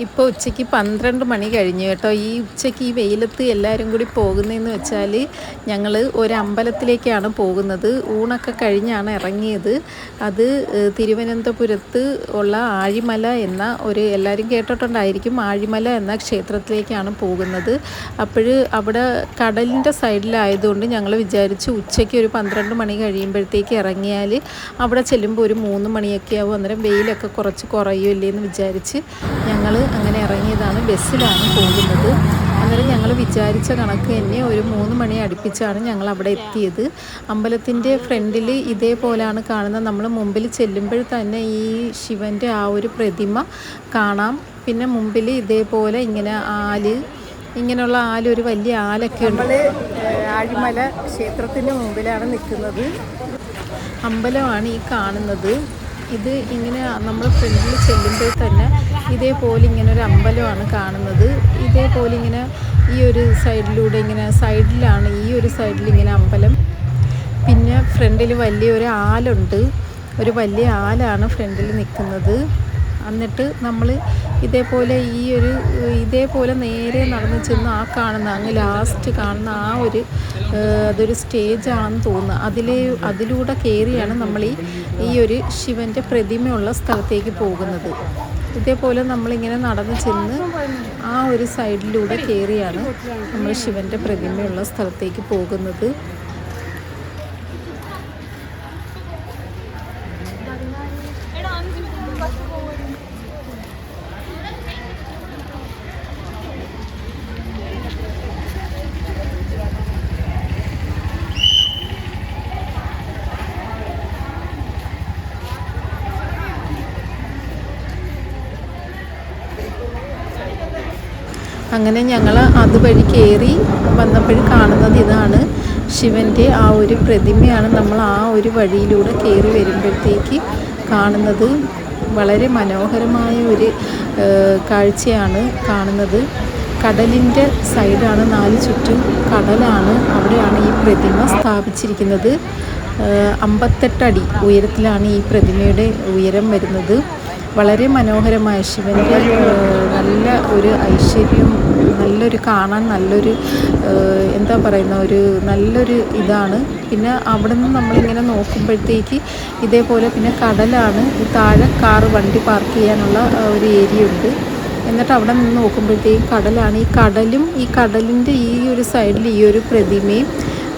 ഇപ്പോൾ ഉച്ചയ്ക്ക് പന്ത്രണ്ട് മണി കഴിഞ്ഞു കേട്ടോ. ഈ ഉച്ചയ്ക്ക് ഈ വെയിലത്ത് എല്ലാവരും കൂടി പോകുന്നതെന്ന് വെച്ചാൽ ഞങ്ങൾ ഒരു അമ്പലത്തിലേക്കാണ് പോകുന്നത്. ഊണൊക്കെ കഴിഞ്ഞാണ് ഇറങ്ങിയത്. അത് തിരുവനന്തപുരത്ത് ഉള്ള ആഴിമല എന്ന ഒരു എല്ലാവരും കേട്ടിട്ടുണ്ടായിരിക്കും. ആഴിമല എന്ന ക്ഷേത്രത്തിലേക്കാണ് പോകുന്നത്. അപ്പോൾ അവിടെ കടലിന്റെ സൈഡിലായതുകൊണ്ട് ഞങ്ങൾ വിചാരിച്ചു ഉച്ചയ്ക്ക് ഒരു പന്ത്രണ്ട് മണി കഴിയുമ്പോഴത്തേക്ക് ഇറങ്ങിയാൽ അവിടെ ചെല്ലുമ്പോൾ ഒരു മൂന്ന് മണിയൊക്കെ ആവും. അന്നേരം വെയിലൊക്കെ കുറച്ച് കുറയുമല്ലേ എന്ന് വിചാരിച്ച് ഞങ്ങൾ അങ്ങനെ ഇറങ്ങിയതാണ് ബസ്സിലാണ് പോകുന്നത്. അന്നേരം ഞങ്ങൾ വിചാരിച്ച കണക്ക് തന്നെ ഒരു മൂന്ന് മണി അടുപ്പിച്ചാണ് ഞങ്ങൾ അവിടെ എത്തിയത്. അമ്പലത്തിന്റെ ഫ്രണ്ടിൽ ഇതേപോലെയാണ് കാണുന്നത്. നമ്മൾ മുമ്പിൽ ചെല്ലുമ്പോൾ തന്നെ ഈ ശിവന്റെ ആ ഒരു പ്രതിമ കാണാം. പിന്നെ മുമ്പിൽ ഇതേപോലെ ഇങ്ങനെ ആൽ ഇങ്ങനെയുള്ള ആലൊരു വലിയ ആലൊക്കെ ഉണ്ട്. ആഴിമല ക്ഷേത്രത്തിന്റെ മുമ്പിലാണ് നിൽക്കുന്നത്. അമ്പലമാണ് ഈ കാണുന്നത്. ഇത് ഇങ്ങനെ നമ്മൾ ഫ്രണ്ടിൽ ചെല്ലുമ്പോൾ തന്നെ ഇതേപോലെ ഇങ്ങനെ ഒരു അമ്പലമാണ് കാണുന്നത്. ഇതേപോലെ ഇങ്ങനെ ഈ ഒരു സൈഡിലൂടെ ഇങ്ങനെ സൈഡിലാണ് ഈ ഒരു സൈഡിൽ ഇങ്ങനെ അമ്പലം. പിന്നെ ഫ്രണ്ടിൽ വലിയൊരു ആലുണ്ട്. ഒരു വലിയ ആലാണ് ഫ്രണ്ടിൽ നിൽക്കുന്നത്. എന്നിട്ട് നമ്മൾ ഇതേപോലെ ഈ ഒരു ഇതേപോലെ നേരെ നടന്ന് ചെന്ന് ആ കാണുന്ന അങ്ങ് ലാസ്റ്റ് കാണുന്ന ആ ഒരു അതൊരു സ്റ്റേജാണെന്ന് തോന്നുന്നു. അതിലെ അതിലൂടെ കയറിയാണ് നമ്മൾ ഈ ഈ ഒരു ശിവന്റെ പ്രതിമയുള്ള സ്ഥലത്തേക്ക് പോകുന്നത്. ഇതേപോലെ നമ്മളിങ്ങനെ നടന്ന് ചെന്ന് ആ ഒരു സൈഡിലൂടെ കയറിയാണ് നമ്മൾ ശിവന്റെ പ്രതിമയുള്ള സ്ഥലത്തേക്ക് പോകുന്നത്. അങ്ങനെ ഞങ്ങൾ അതുവഴി കയറി വന്നപ്പോഴും കാണുന്നത് ഇതാണ്. ശിവന്റെ ആ ഒരു പ്രതിമയാണ് നമ്മൾ ആ ഒരു വഴിയിലൂടെ കയറി വരുമ്പോഴത്തേക്ക് കാണുന്നത്. വളരെ മനോഹരമായ ഒരു കാഴ്ചയാണ് കാണുന്നത്. കടലിന്റെ സൈഡാണ് നാല് ചുറ്റും കടലാണ് അവിടെയാണ് ഈ പ്രതിമ സ്ഥാപിച്ചിരിക്കുന്നത്. അമ്പത്തെട്ടടി ഉയരത്തിലാണ് ഈ പ്രതിമയുടെ ഉയരം വരുന്നത്. വളരെ മനോഹരമായ ശിവന്റെ നല്ല ഒരു ഐശ്വര്യം നല്ലൊരു കാണാൻ നല്ലൊരു എന്താ പറയുന്ന ഒരു നല്ലൊരു ഇതാണ്. പിന്നെ അവിടെ നിന്ന് നമ്മളിങ്ങനെ നോക്കുമ്പോഴത്തേക്ക് ഇതേപോലെ പിന്നെ കടലാണ് ഈ താഴെ കാറ് വണ്ടി പാർക്ക് ചെയ്യാനുള്ള ഒരു ഏരിയ ഉണ്ട്. എന്നിട്ട് അവിടെ നിന്ന് നോക്കുമ്പോഴത്തേക്കും കടലാണ്. ഈ കടലും ഈ കടലിന്റെ ഈ ഒരു സൈഡിൽ ഈ ഒരു പ്രതിമയും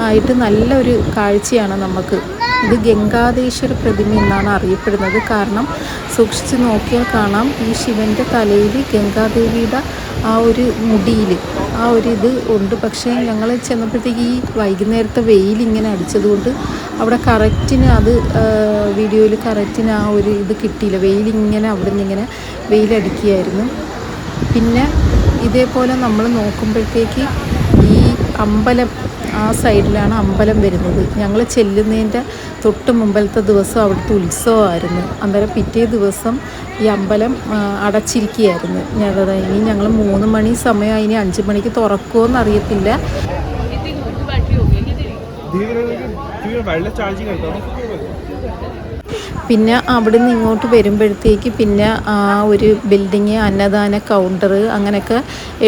ആയിട്ട് നല്ലൊരു കാഴ്ചയാണ് നമുക്ക്. ഇത് ഗംഗാദേശ്വര പ്രതിമ എന്നാണ് അറിയപ്പെടുന്നത്. കാരണം സൂക്ഷിച്ച് നോക്കിയാൽ കാണാം ഈ ശിവന്റെ തലയിൽ ഗംഗാദേവിയുടെ ആ ഒരു മുടിയിൽ ആ ഒരു ഇത് ഉണ്ട്. പക്ഷേ ഞങ്ങൾ ചെന്നപ്പോഴത്തേക്ക് ഈ വൈകുന്നേരത്തെ വെയിൽ ഇങ്ങനെ അടിച്ചതുകൊണ്ട് അവിടെ കറക്റ്റിന് അത് വീഡിയോയിൽ കറക്റ്റിന് ആ ഒരു ഇത് കിട്ടിയില്ല. വെയിലിങ്ങനെ അവിടെ നിന്ന് ഇങ്ങനെ വെയിലടിക്കുകയായിരുന്നു പിന്നെ ഇതേപോലെ നമ്മൾ നോക്കുമ്പോഴത്തേക്ക് ഈ അമ്പലം ആ സൈഡിലാണ് അമ്പലം വരുന്നത് ഞങ്ങൾ ചെല്ലുന്നതിന്റെ തൊട്ട് മുമ്പലത്തെ ദിവസം അവിടുത്തെ ഉത്സവമായിരുന്നു അന്നേരം പിറ്റേ ദിവസം ഈ അമ്പലം അടച്ചിരിക്കുകയായിരുന്നു ഞങ്ങൾ ഇനി ഞങ്ങൾ മൂന്ന് മണി സമയം ഇനി അഞ്ച് മണിക്ക് തുറക്കുമോ അറിയത്തില്ല വെള്ള ചാർജിങ് പിന്നെ അവിടുന്ന് ഇങ്ങോട്ട് വരുമ്പോഴത്തേക്ക് പിന്നെ ആ ഒരു ബിൽഡിങ് അന്നദാന കൗണ്ടർ അങ്ങനെയൊക്കെ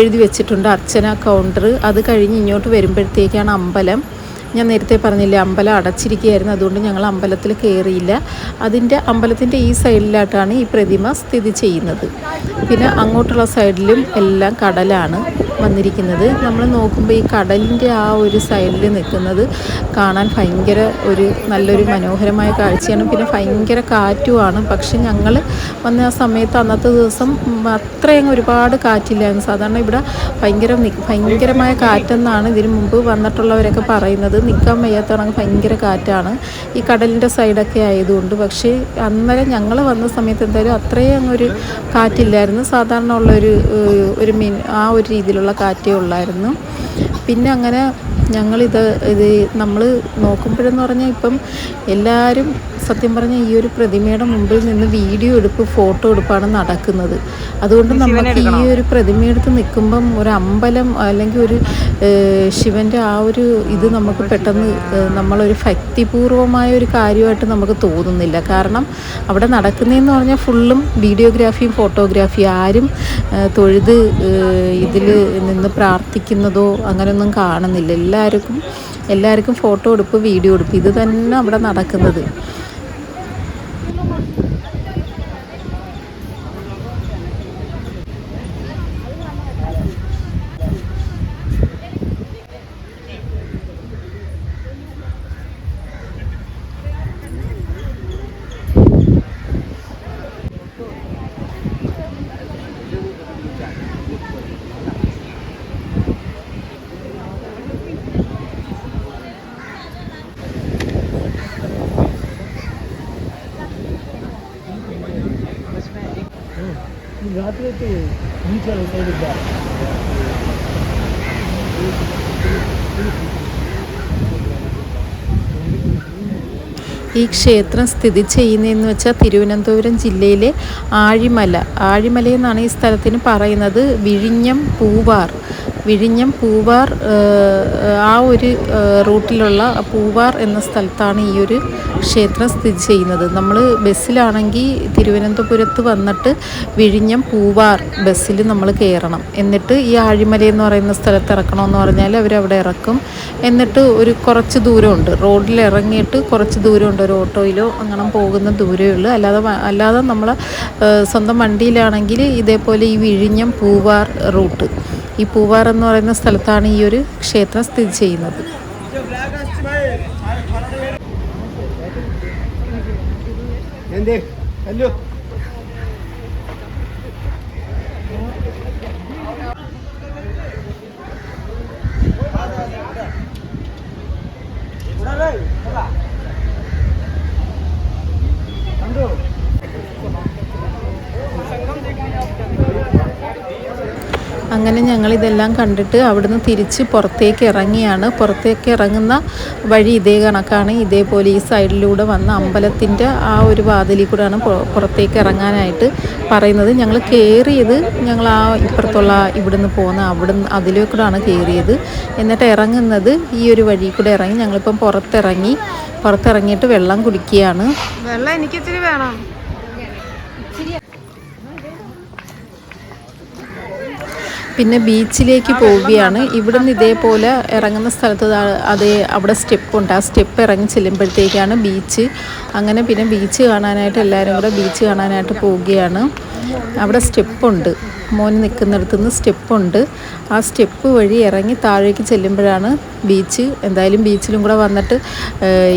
എഴുതി വെച്ചിട്ടുണ്ട് അർച്ചന കൗണ്ടർ അത് കഴിഞ്ഞ് ഇങ്ങോട്ട് വരുമ്പോഴത്തേക്കാണ് അമ്പലം. ഞാൻ നേരത്തെ പറഞ്ഞില്ലേ അമ്പലം അടച്ചിരിക്കുകയായിരുന്നു. അതുകൊണ്ട് ഞങ്ങൾ അമ്പലത്തിൽ കയറിയില്ല. അതിന്റെ അമ്പലത്തിന്റെ ഈ സൈഡിലായിട്ടാണ് ഈ പ്രതിമ സ്ഥിതി ചെയ്യുന്നത്. പിന്നെ അങ്ങോട്ടുള്ള സൈഡിലും എല്ലാം കടലാണ്. വന്നിരിക്കുന്നത്. നമ്മൾ നോക്കുമ്പോൾ ഈ കടലിന്റെ ആ ഒരു സൈഡിൽ നിൽക്കുന്നത് കാണാൻ ഭയങ്കര ഒരു നല്ലൊരു മനോഹരമായ കാഴ്ചയാണ്. പിന്നെ ഭയങ്കര കാറ്റുമാണ്. പക്ഷെ ഞങ്ങൾ വന്ന ആ സമയത്ത് അന്നത്തെ ദിവസം അത്രയും ഒരുപാട് കാറ്റില്ലായിരുന്നു. സാധാരണ ഇവിടെ ഭയങ്കര ഭയങ്കരമായ കാറ്റെന്നാണ് ഇതിനു മുമ്പ് വന്നിട്ടുള്ളവരൊക്കെ പറയുന്നത്. നിൽക്കാൻ വയ്യാത്തതാണ്. ഭയങ്കര കാറ്റാണ്. ഈ കടലിന്റെ സൈഡൊക്കെ ആയതുകൊണ്ട്. പക്ഷേ അന്നേരം ഞങ്ങൾ വന്ന സമയത്ത് എന്തായാലും അത്രയും ഒരു കാറ്റില്ലായിരുന്നു. സാധാരണ ഉള്ളൊരു ഒരു മീൻ ആ ഒരു രീതിയിലുള്ള കാറ്റേ ഉള്ളായിരുന്നു. പിന്നെ അങ്ങനെ ഞങ്ങളിത് ഇത് നമ്മൾ നോക്കുമ്പോഴെന്ന് പറഞ്ഞാൽ ഇപ്പം എല്ലാവരും സത്യം പറഞ്ഞാൽ ഈ ഒരു പ്രതിമയുടെ മുമ്പിൽ നിന്ന് വീഡിയോ എടുപ്പ് ഫോട്ടോ എടുപ്പാണ് നടക്കുന്നത്. അതുകൊണ്ട് നമുക്ക് ഈ ഒരു പ്രതിമയെടുത്ത് നിൽക്കുമ്പം ഒരു അമ്പലം അല്ലെങ്കിൽ ഒരു ശിവന്റെ ആ ഒരു ഇത് നമുക്ക് പെട്ടെന്ന് നമ്മളൊരു ഭക്തിപൂർവമായ ഒരു കാര്യമായിട്ട് നമുക്ക് തോന്നുന്നില്ല. കാരണം അവിടെ നടക്കുന്നതെന്ന് പറഞ്ഞാൽ ഫുള്ളും വീഡിയോഗ്രാഫിയും ഫോട്ടോഗ്രാഫിയും ആരും തൊഴുത് ഇതിൽ നിന്ന് പ്രാർത്ഥിക്കുന്നതോ അങ്ങനെയൊന്നും കാണുന്നില്ല. എല്ലാവർക്കും എല്ലാവർക്കും ഫോട്ടോ എടുപ്പ് വീഡിയോ എടുപ്പ്. ഇത് തന്നെ അവിടെ നടക്കുന്നത്. ഈ ക്ഷേത്രം സ്ഥിതി ചെയ്യുന്നതെന്ന് വെച്ചാൽ തിരുവനന്തപുരം ജില്ലയിലെ ആഴിമല. ആഴിമല എന്നാണ് ഈ സ്ഥലത്തിന് പറയുന്നത്. വിഴിഞ്ഞം പൂവാർ. വിഴിഞ്ഞം പൂവാർ ആ ഒരു റൂട്ടിലുള്ള പൂവാർ എന്ന സ്ഥലത്താണ് ഈ ഒരു ക്ഷേത്രം സ്ഥിതി ചെയ്യുന്നത്. നമ്മൾ ബസ്സിലാണെങ്കിൽ തിരുവനന്തപുരത്ത് വന്നിട്ട് വിഴിഞ്ഞം പൂവാർ ബസ്സിൽ നമ്മൾ കയറണം എന്നിട്ട് ഈ ആഴിമല എന്ന് പറയുന്ന സ്ഥലത്ത് ഇറക്കണമെന്ന് പറഞ്ഞാൽ അവരവിടെ ഇറക്കും. എന്നിട്ട് ഒരു കുറച്ച് ദൂരമുണ്ട്. റോഡിൽ ഇറങ്ങിയിട്ട് കുറച്ച് ദൂരമുണ്ട്. ഒരു ഓട്ടോയിലോ അങ്ങനെ പോകുന്ന ദൂരമേ ഉള്ളൂ. അല്ലാതെ അല്ലാതെ നമ്മൾ സ്വന്തം വണ്ടിയിലാണെങ്കിൽ ഇതേപോലെ ഈ വിഴിഞ്ഞം പൂവാർ റൂട്ട്. ഈ പൂവാർ എന്ന് പറയുന്ന സ്ഥലത്താണ് ഈ ഒരു ക്ഷേത്രം സ്ഥിതി ചെയ്യുന്നത്. എന്തേ? അല്ലോ. അങ്ങനെ ഞങ്ങൾ ഇതെല്ലാം കണ്ടിട്ട് അവിടുന്ന് തിരിച്ച് പുറത്തേക്ക് ഇറങ്ങിയാണ്. പുറത്തേക്ക് ഇറങ്ങുന്ന വഴി ഇതേ കണക്കാണ്. ഇതേപോലെ ഈ സൈഡിലൂടെ വന്ന അമ്പലത്തിന്റെ ആ ഒരു വാതിലിൽ കൂടെയാണ് പുറത്തേക്ക് ഇറങ്ങാനായിട്ട് പറയുന്നത്. ഞങ്ങൾ കയറിയത് ഞങ്ങൾ ആ ഇപ്പുറത്തുള്ള ഇവിടുന്ന് പോകുന്ന അവിടുന്ന് അതിലേക്കൂടെയാണ് കയറിയത് എന്നിട്ട് ഇറങ്ങുന്നത് ഈ ഒരു വഴി കൂടെ ഇറങ്ങി ഞങ്ങളിപ്പം പുറത്തിറങ്ങി പുറത്തിറങ്ങിയിട്ട് വെള്ളം കുടിക്കുകയാണ്. വെള്ളം എനിക്ക് ഇച്ചിരി വേണം. പിന്നെ ബീച്ചിലേക്ക് പോവുകയാണ്. ഇവിടുന്ന് ഇതേപോലെ ഇറങ്ങുന്ന സ്ഥലത്ത് അതേ അവിടെ സ്റ്റെപ്പ് ഉണ്ട് ആ സ്റ്റെപ്പ് ഇറങ്ങി ചെല്ലുമ്പോഴത്തേക്കാണ് ബീച്ച്. അങ്ങനെ പിന്നെ ബീച്ച് കാണാനായിട്ട് എല്ലാവരും കൂടെ ബീച്ച് കാണാനായിട്ട് പോവുകയാണ്. അവിടെ സ്റ്റെപ്പുണ്ട്. മോൻ നിൽക്കുന്നിടത്ത് നിന്ന് സ്റ്റെപ്പുണ്ട്. ആ സ്റ്റെപ്പ് വഴി ഇറങ്ങി താഴേക്ക് ചെല്ലുമ്പോഴാണ് ബീച്ച്. എന്തായാലും ബീച്ചിലും കൂടെ വന്നിട്ട്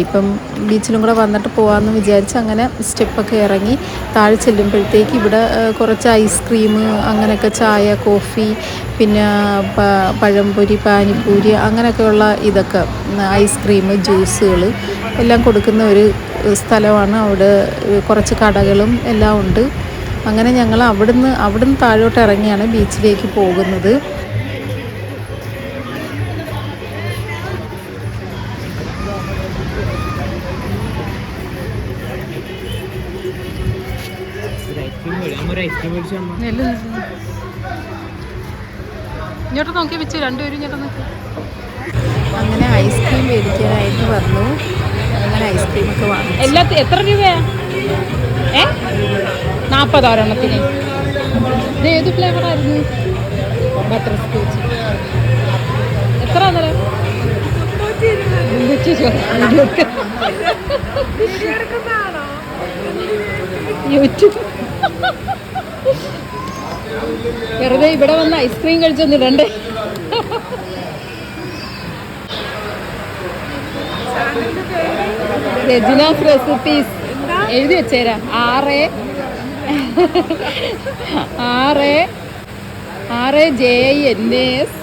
ഇപ്പം ബീച്ചിലും കൂടെ വന്നിട്ട് പോകാമെന്ന് വിചാരിച്ച് അങ്ങനെ സ്റ്റെപ്പൊക്കെ ഇറങ്ങി താഴെ ചെല്ലുമ്പോഴത്തേക്ക് ഇവിടെ കുറച്ച് ഐസ്ക്രീം അങ്ങനെയൊക്കെ ചായ കോഫി പിന്നെ പഴംപൊരി പാനിപ്പൂരി അങ്ങനെയൊക്കെയുള്ള ഇതൊക്കെ ഐസ്ക്രീം ജ്യൂസുകൾ എല്ലാം കൊടുക്കുന്ന ഒരു സ്ഥലമാണ്. അവിടെ കുറച്ച് കടകളും എല്ലാം ഉണ്ട്. അങ്ങനെ ഞങ്ങൾ അവിടുന്ന് അവിടുന്ന് താഴോട്ട് ഇറങ്ങിയാണ് ബീച്ചിലേക്ക് പോകുന്നത്. ഐസ്ക്രീം. ഇങ്ങോട്ട് നോക്കി വെച്ച് രണ്ടുപേരും ഇങ്ങോട്ട് നോക്കി. അങ്ങനെ ഐസ്ക്രീം മേടിക്കാനായിട്ട് വന്നു. അങ്ങനെ ഐസ്ക്രീമൊക്കെ വാങ്ങി എല്ലാത്തിനും എത്ര രൂപയാ? ഏ? നാൽപ്പത് ഒരെണ്ണത്തിന് ഇത് ഏത് ഫ്ലേവറായിരുന്നു ബട്ടർ സ്കോച്ച് എത്ര അന്നേരം? വെറുതെ ഇവിടെ വന്ന് ഐസ്ക്രീം കഴിച്ചൊന്നിടണ്ടേ രജനാസ് റെസിപ്പീസ് എഴുതി വെച്ചേരാ. ആറ് ആറ്. ആറ് ജെ ഐ എൻ എസ്.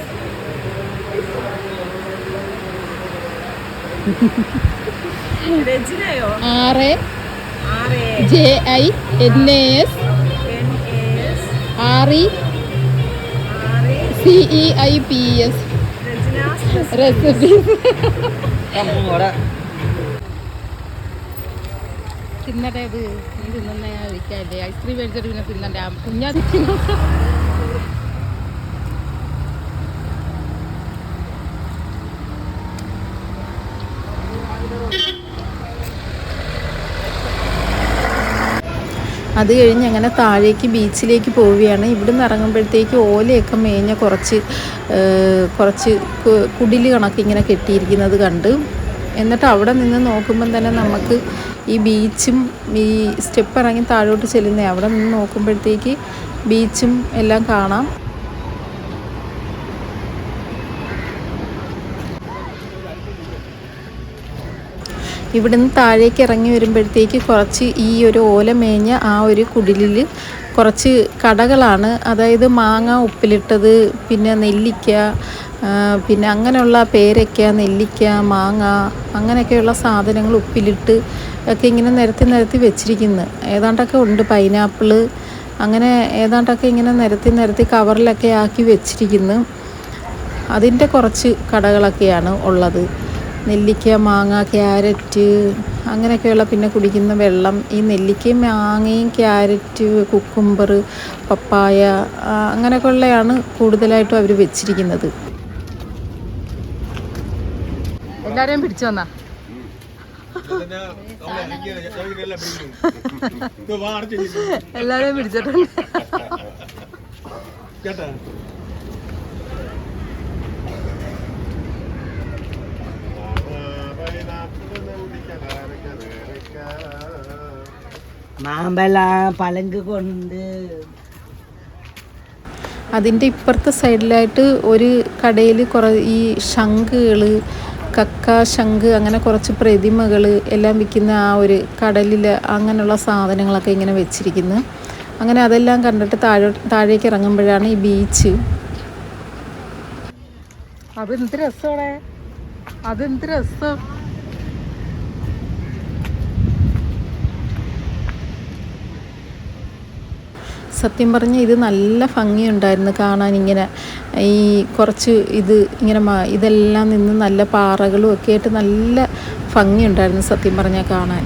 ആറ്. J I N S. R E C I P E S. Recipes നീ തിന്നുന്ന ഐസ്ക്രീം മേടിച്ചിട്ട് പിന്നെ തിന്നണ്ടേ. കുഞ്ഞാ തിന്നു അത് കഴിഞ്ഞ് അങ്ങനെ താഴേക്ക് ബീച്ചിലേക്ക് പോവുകയാണ്. ഇവിടുന്ന് ഇറങ്ങുമ്പോഴത്തേക്ക് ഓലയൊക്കെ മേഞ്ഞ കുറച്ച് കുറച്ച് കുടിൽ കണക്ക് ഇങ്ങനെ കെട്ടിയിരിക്കുന്നത് കണ്ട് എന്നിട്ട് അവിടെ നിന്ന് നോക്കുമ്പം തന്നെ നമുക്ക് ഈ ബീച്ചും ഈ സ്റ്റെപ്പ് ഇറങ്ങി താഴോട്ട് ചെല്ലുന്ന അവിടെ നിന്ന് നോക്കുമ്പോഴത്തേക്ക് ബീച്ചും എല്ലാം കാണാം. ഇവിടുന്ന് താഴേക്ക് ഇറങ്ങി വരുമ്പോഴത്തേക്ക് കുറച്ച് ഈ ഒരു ഓല മേഞ്ഞ ആ ഒരു കുടിലിൽ കുറച്ച് കടകളാണ്. അതായത് മാങ്ങ ഉപ്പിലിട്ടത് പിന്നെ നെല്ലിക്ക പിന്നെ അങ്ങനെയുള്ള പേരയ്ക്ക നെല്ലിക്ക മാങ്ങ അങ്ങനെയൊക്കെയുള്ള സാധനങ്ങൾ ഉപ്പിലിട്ട് ഒക്കെ ഇങ്ങനെ നിരത്തി നിരത്തി വെച്ചിരിക്കുന്നു. ഏതാണ്ടൊക്കെ ഉണ്ട് പൈനാപ്പിൾ. അങ്ങനെ ഏതാണ്ടൊക്കെ ഇങ്ങനെ നിരത്തി നിരത്തി കവറിലൊക്കെ ആക്കി വെച്ചിരിക്കുന്നു. അതിന്റെ കുറച്ച് കടകളൊക്കെയാണ് ഉള്ളത്. നെല്ലിക്ക മാങ്ങ ക്യാരറ്റ് അങ്ങനെയൊക്കെയുള്ള പിന്നെ കുടിക്കുന്ന വെള്ളം. ഈ നെല്ലിക്കയും മാങ്ങയും ക്യാരറ്റ് കുക്കുംബർ പപ്പായ അങ്ങനെയൊക്കെയുള്ളതാണ് കൂടുതലായിട്ടും അവർ വെച്ചിരിക്കുന്നത്. എല്ലാരെയും പിടിച്ചു വന്നാ. എല്ലാരെയും പിടിച്ചിട്ടുണ്ട്. കേട്ടാ മാമ്പഴം പലങ്ക് കൊണ്ട്. അതിന്റെ ഇപ്പുറത്തെ സൈഡിലായിട്ട് ഒരു കടയിൽ കുറേ ഈ ശംഖുകൾ കക്ക ശംഖ് അങ്ങനെ കുറച്ച് പ്രതിമകൾ എല്ലാം വിൽക്കുന്ന ആ ഒരു കടലിൽ അങ്ങനെയുള്ള സാധനങ്ങളൊക്കെ ഇങ്ങനെ വെച്ചിരിക്കുന്നു. അങ്ങനെ അതെല്ലാം കണ്ടിട്ട് താഴോ താഴേക്ക് ഇറങ്ങുമ്പോഴാണ് ഈ ബീച്ച്. അതെന്ത് അത് അതെന്ത് രസം? സത്യം പറഞ്ഞാൽ ഇത് നല്ല ഭംഗിയുണ്ടായിരുന്നു കാണാൻ ഇങ്ങനെ. ഈ കുറച്ച് ഇത് ഇങ്ങനെ ഇതെല്ലാം നിന്ന് നല്ല പാറകളും ഒക്കെ ആയിട്ട് നല്ല ഭംഗിയുണ്ടായിരുന്നു സത്യം പറഞ്ഞാൽ കാണാൻ.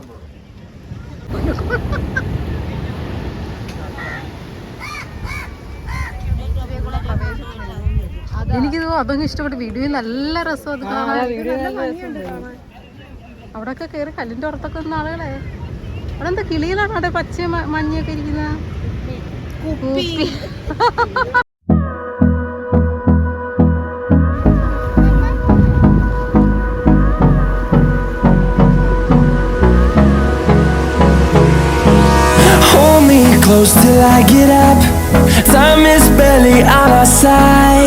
എനിക്കിത് അതങ്ങ് ഇഷ്ടപ്പെട്ടു വീഡിയോ നല്ല രസം അത് കാണാൻ. അവിടെയൊക്കെ കയറി കല്ലിന്റെ പുറത്തൊക്കെ നിന്ന് ആളുകളെ. അവിടെ എന്താ കിളിയിലാണ് അവിടെ പച്ച മഞ്ഞൊക്കെ ഇരിക്കുന്ന? close till I get up. Time is barely on our side.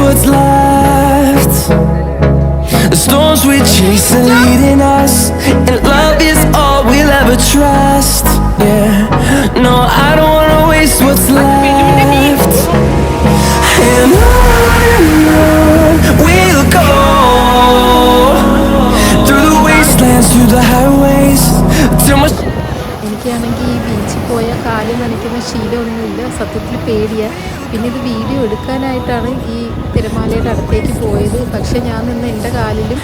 What's left. The storms we chase are leading us, എന്റെ കാലിലും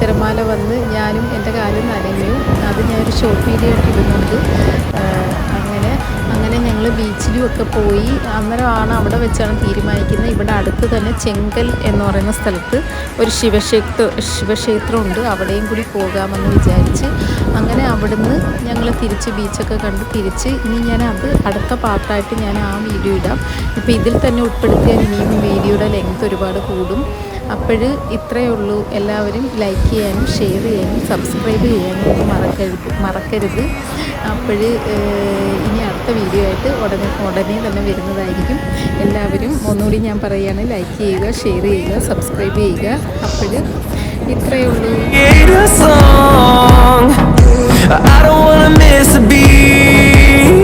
തിരമാല വന്ന് ഞാനും എന്റെ കാലും നനഞ്ഞു അത് ഞാനൊരു ഷോർട്ട് വീഡിയോ ഒക്കെ ഇടുന്നുണ്ട്. അങ്ങനെ അങ്ങനെ ഞങ്ങൾ ബീച്ചിലും ഒക്കെ പോയി. അന്നേരമാണ് അവിടെ വെച്ചാണ് തീരുമാനിക്കുന്നത്. ഇവിടെ അടുത്ത് തന്നെ ചെങ്കൽ എന്ന് പറയുന്ന സ്ഥലത്ത് ഒരു ശിവക്ഷേത്ര ശിവക്ഷേത്രമുണ്ട്. അവിടെയും കൂടി പോകാമെന്ന് വിചാരിച്ച് അങ്ങനെ അവിടുന്ന് ഞങ്ങൾ തിരിച്ച് ബീച്ചൊക്കെ കണ്ട് തിരിച്ച് ഇനി ഞാൻ അത് അടുത്ത പാർട്ടായിട്ട് ഞാൻ ആ വീഡിയോ ഇടാം. ഇപ്പോൾ ഇതിൽ തന്നെ ഉൾപ്പെടുത്തിയാൽ ഇനിയും വീഡിയോയുടെ ലെങ്ത് ഒരുപാട് കൂടും. അപ്പോൾ ഇത്രയേ ഉള്ളൂ. എല്ലാവരും ലൈക്ക് ചെയ്യാനും ഷെയർ ചെയ്യാനും സബ്സ്ക്രൈബ് ചെയ്യാനും മറക്കരുത് മറക്കരുത്. അപ്പോൾ ഇനി അടുത്ത വീഡിയോ ആയിട്ട് ഉടനെ ഉടനെ തന്നെ വരുന്നതായിരിക്കും. എല്ലാവരും ഒന്നുകൂടി ഞാൻ പറയുകയാണ് ലൈക്ക് ചെയ്യുക ഷെയർ ചെയ്യുക സബ്സ്ക്രൈബ് ചെയ്യുക. അപ്പോൾ ഇത്രയേ ഉള്ളൂ. I don't wanna miss a beat.